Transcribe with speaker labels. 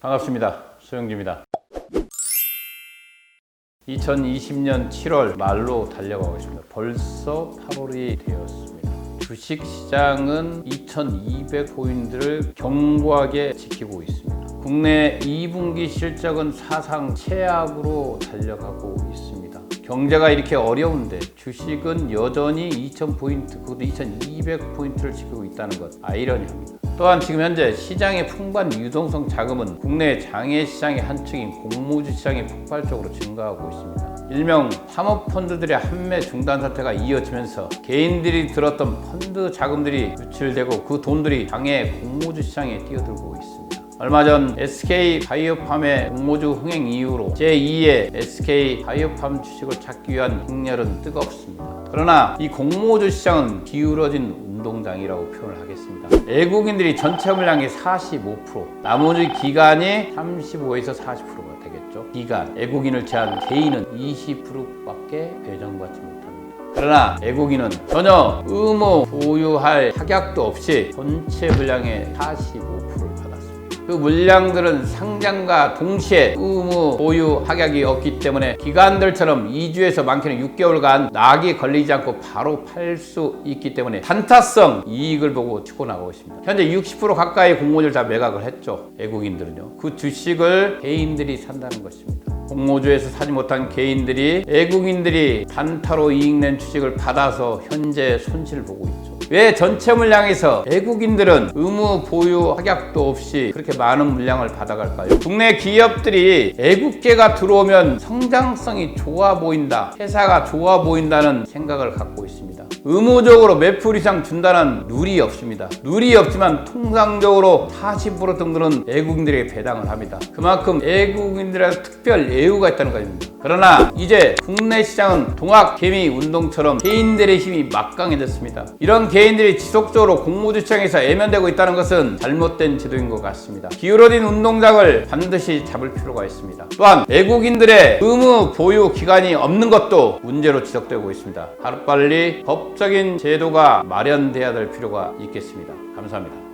Speaker 1: 반갑습니다. 소영주입니다. 2020년 7월 말로 달려가고 있습니다. 벌써 8월이 되었습니다. 주식 시장은 2200포인트를 견고하게 지키고 있습니다. 국내 2분기 실적은 사상 최악으로 달려가고 있습니다. 경제가 이렇게 어려운데 주식은 여전히 2000포인트, 그것도 2200포인트를 지키고 있다는 것 아이러니합니다. 또한 지금 현재 시장의 풍부한 유동성 자금은 국내 장외 시장의 한 축인 공모주 시장이 폭발적으로 증가하고 있습니다. 일명 사모펀드들의 판매 중단 사태가 이어지면서 개인들이 들었던 펀드 자금들이 유출되고 그 돈들이 장외 공모주 시장에 뛰어들고 있습니다. 얼마 전 SK 바이오팜의 공모주 흥행 이후로 제2의 SK 바이오팜 주식을 찾기 위한 행렬은 뜨겁습니다. 그러나 이 공모주 시장은 기울어진 운동장이라고 표현을 하겠습니다. 외국인들이 전체 물량의 45%, 나머지 기간이 35에서 40%가 되겠죠. 기간, 외국인을 제한 개인은 20%밖에 배정받지 못합니다. 그러나 외국인은 전혀 의무 보유할 확약도 없이 전체 물량의 45%를 받았습니다. 그 물량들은 상장과 동시에 의무 보유 확약이 없기 때문에 기관들처럼 2주에서 많게는 6개월간 낙이 걸리지 않고 바로 팔 수 있기 때문에 단타성 이익을 보고 치고 나가고 있습니다. 현재 60% 가까이 공모주를 다 매각을 했죠. 외국인들은요. 그 주식을 개인들이 산다는 것입니다. 공모주에서 사지 못한 개인들이 외국인들이 단타로 이익 낸 주식을 받아서 현재 손실을 보고 있죠. 왜 전체 물량에서 외국인들은 의무 보유 확약도 없이 그렇게 많은 물량을 받아갈까요? 국내 기업들이 외국계가 들어오면 성장성이 좋아 보인다, 회사가 좋아 보인다는 생각을 갖고 있습니다. 의무적으로 몇 풀 이상 준다는 룰이 없습니다. 룰이 없지만 통상적으로 40% 정도는 외국인들에게 배당을 합니다. 그만큼 외국인들의 특별 예우가 있다는 것입니다. 그러나 이제 국내 시장은 동학 개미 운동처럼 개인들의 힘이 막강해졌습니다. 이런 개인들이 지속적으로 공모주 시장에서 애면되고 있다는 것은 잘못된 제도인 것 같습니다. 기울어진 운동장을 반드시 잡을 필요가 있습니다. 또한 외국인들의 의무 보유 기간이 없는 것도 문제로 지적되고 있습니다. 하루빨리 법 적인 제도가 마련돼야 될 필요가 있겠습니다. 감사합니다.